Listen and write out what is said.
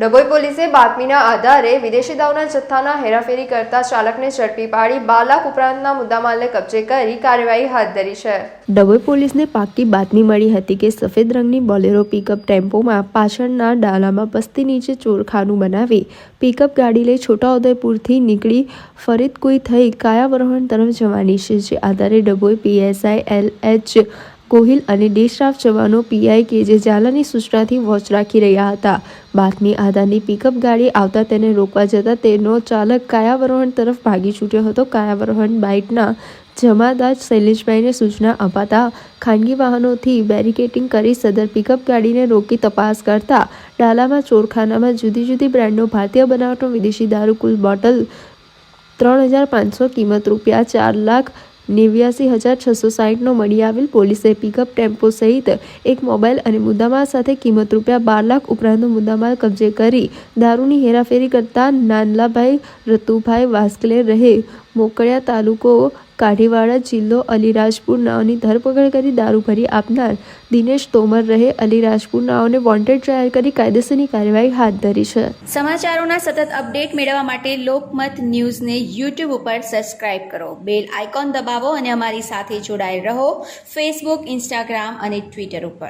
ડભોઈ પોલીસે બાતમીના આધારે વિદેશી દાવના જથ્થાના હેરાફેરી કરતા ચાલકને ઝડપી પાડી બાર ઉપરાંતના મુદ્દામાલને કબજે કરી કાર્યવાહી હાથ ધરી છે. ડભોઈ પોલીસને પાકી બાતમી મળી હતી કે સફેદ રંગની બોલેરો પિકઅપ ટેમ્પોમાં પાછળના ડાલામાં પસ્તી નીચે ચોરખાનું બનાવી પિકઅપ ગાડી લઈ છોટાઉદેપુરથી નીકળી ફરીદકુઈ થઈ કાયાવરોહણ તરફ જવાની છે. જે આધારે Dabhoi PSI L H Gohil અને ડી સ્ટાફ જવાનો પીઆઈ કે જે ઝાલાની સૂચનાથી વોચ રાખી રહ્યા હતા. બાતમી આધારની પિકઅપ ગાડી આવતા તેને રોકવા જતાં તેનો ચાલક કાયાવરોહણ તરફ ભાગી છૂટ્યો હતો. કાયાવરોહણ બાઇકના જમાદાર શૈલેષભાઈને સૂચના અપાતા ખાનગી વાહનોથી બેરિકેટિંગ કરી સદર પિકઅપ ગાડીને રોકી તપાસ કરતા ડાલામાં ચોરખાનામાં જુદી જુદી બ્રાન્ડનો ભારતીય બનાવટનો વિદેશી દારૂ કુલ બોટલ ત્રણ હજાર પાંચસો કિંમત રૂપિયા ચાર લાખ નેવ્યાસી હજાર છસો સાહીઠનો મળી આવેલ પોલીસે પિકઅપ ટેમ્પો સહિત એક મોબાઈલ અને મુદ્દામાલ સાથે કિંમત રૂપિયા બાર લાખ ઉપરાંતનો મુદ્દામાલ કબજે કરી દારૂની હેરાફેરી કરતા નાનલાભાઈ રતુભાઈ વાસ્કલે રહે. મોકળિયા તાલુકો કાઢીવાડા જિલ્લો અલીરાજપુર નાઓની ધરપકડ કરી દારૂ ભરી આપનાર દિનેશ તોમર રહે અલીરાજપુર નાઓને વોન્ટેડ જાહેર કરી કાયદેસરની કાર્યવાહી હાથ ધરી છે. સમાચારોના સતત અપડેટ મેળવવા માટે લોકમત ન્યૂઝને યુટ્યુબ ઉપર સબસ્ક્રાઇબ કરો. બેલ આઇકોન દબાવો અને અમારી સાથે જોડાયેલ રહો ફેસબુક, ઇન્સ્ટાગ્રામ અને ટ્વિટર ઉપર.